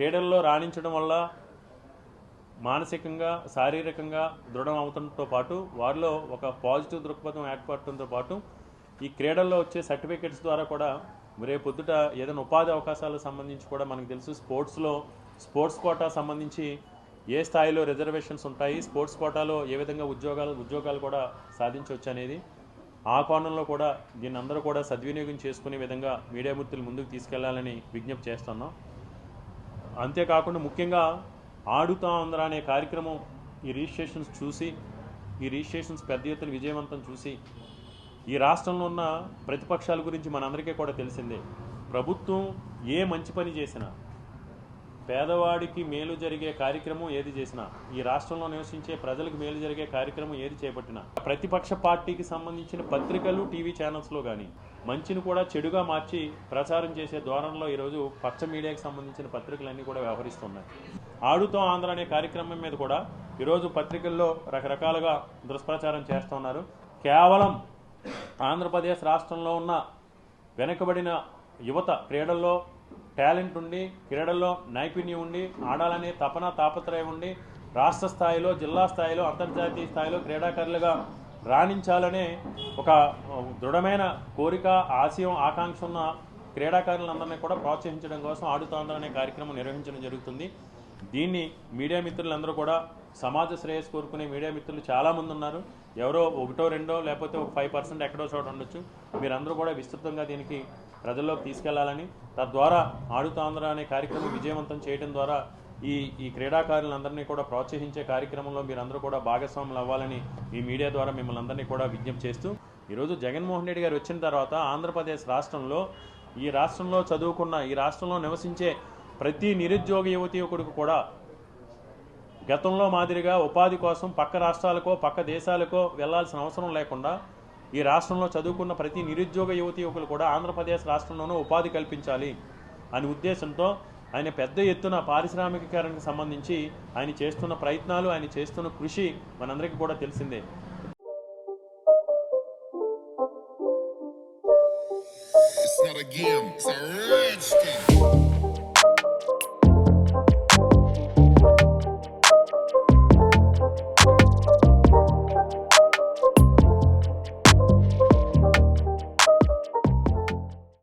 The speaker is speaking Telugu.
క్రీడల్లో రాణించడం వల్ల మానసికంగా శారీరకంగా దృఢం అవడంతో పాటు వారిలో ఒక పాజిటివ్ దృక్పథం ఏర్పడటంతో పాటు ఈ క్రీడల్లో వచ్చే సర్టిఫికెట్స్ ద్వారా కూడా రేపు పొద్దుట ఏదైనా ఉపాధి అవకాశాలకు సంబంధించి కూడా మనకు తెలుసు స్పోర్ట్స్లో స్పోర్ట్స్ కోటా సంబంధించి ఏ స్థాయిలో రిజర్వేషన్స్ ఉంటాయి స్పోర్ట్స్ కోటాలో ఏ విధంగా ఉద్యోగాలు ఉద్యోగాలు కూడా సాధించవచ్చు అనేది ఆ కోణంలో కూడా దీన్ని అందరూ కూడా సద్వినియోగం చేసుకునే విధంగా మీడియా మూర్తులు ముందుకు తీసుకెళ్ళాలని విజ్ఞప్తి చేస్తున్నాం. అంతేకాకుండా ముఖ్యంగా ఆడుతా ఆంధ్ర అనే కార్యక్రమం ఈ రిజిస్ట్రేషన్స్ చూసి ఈ రిజిస్ట్రేషన్స్ పెద్ద ఎత్తున విజయవంతం చూసి ఈ రాష్ట్రంలో ఉన్న ప్రతిపక్షాల గురించి మనందరికీ కూడా తెలిసిందే. ప్రభుత్వం ఏ మంచి పని చేసినా పేదవాడికి మేలు జరిగే కార్యక్రమం ఏది చేసినా ఈ రాష్ట్రంలో నివసించే ప్రజలకు మేలు జరిగే కార్యక్రమం ఏది చేపట్టినా ప్రతిపక్ష పార్టీకి సంబంధించిన పత్రికలు టీవీ ఛానల్స్లో కానీ మంచిని కూడా చెడుగా మార్చి ప్రచారం చేసే ధోరణిలో ఈరోజు పచ్చ మీడియాకి సంబంధించిన పత్రికలన్నీ కూడా వ్యవహరిస్తున్నాయి. ఆడుతో ఆంధ్ర అనే కార్యక్రమం మీద కూడా ఈరోజు పత్రికల్లో రకరకాలుగా దుష్ప్రచారం చేస్తున్నారు. కేవలం ఆంధ్రప్రదేశ్ రాష్ట్రంలో ఉన్న వెనుకబడిన యువత క్రీడల్లో టాలెంట్ ఉండి క్రీడల్లో నైపుణ్యం ఉండి ఆడాలనే తపన తాపత్రయం ఉండి రాష్ట్ర స్థాయిలో జిల్లా స్థాయిలో అంతర్జాతీయ స్థాయిలో క్రీడాకారులుగా రాణించాలనే ఒక దృఢమైన కోరిక ఆశయం ఆకాంక్ష ఉన్న క్రీడాకారులందరినీ కూడా ప్రోత్సహించడం కోసం ఆడుతోందర అనే కార్యక్రమం నిర్వహించడం జరుగుతుంది. దీన్ని మీడియా మిత్రులందరూ కూడా సమాజ శ్రేయస్ కోరుకునే మీడియా మిత్రులు చాలామంది ఉన్నారు. ఎవరో ఒకటో రెండో లేకపోతే ఒక ఫైవ్ పర్సెంట్ ఎక్కడో చోట ఉండొచ్చు. మీరందరూ కూడా విస్తృతంగా దీనికి ప్రజల్లోకి తీసుకెళ్ళాలని తద్వారా ఆడుతా ఆంధ్ర అనే కార్యక్రమం విజయవంతం చేయడం ద్వారా ఈ ఈ క్రీడాకారులందరినీ కూడా ప్రోత్సహించే కార్యక్రమంలో మీరందరూ కూడా భాగస్వాములు అవ్వాలని ఈ మీడియా ద్వారా మిమ్మల్ని అందరినీ కూడా విజ్ఞప్తి చేస్తూ ఈరోజు జగన్మోహన్ రెడ్డి గారు వచ్చిన తర్వాత ఆంధ్రప్రదేశ్ రాష్ట్రంలో ఈ రాష్ట్రంలో చదువుకున్న ఈ రాష్ట్రంలో నివసించే ప్రతి నిరుద్యోగ యువతి యువకుడికి కూడా గతంలో మాదిరిగా ఉపాధి కోసం పక్క రాష్ట్రాలకో పక్క దేశాలకో వెళ్ళాల్సిన అవసరం లేకుండా ఈ రాష్ట్రంలో చదువుకున్న ప్రతి నిరుద్యోగ యువతి యువకులు కూడా ఆంధ్రప్రదేశ్ రాష్ట్రంలోనూ ఉపాధి కల్పించాలి అనే ఉద్దేశంతో ఆయన పెద్ద ఎత్తున పారిశ్రామికీకరణకు సంబంధించి ఆయన చేస్తున్న ప్రయత్నాలు ఆయన చేస్తున్న కృషి మనందరికీ కూడా తెలిసిందే It's not a game, it's a rich game.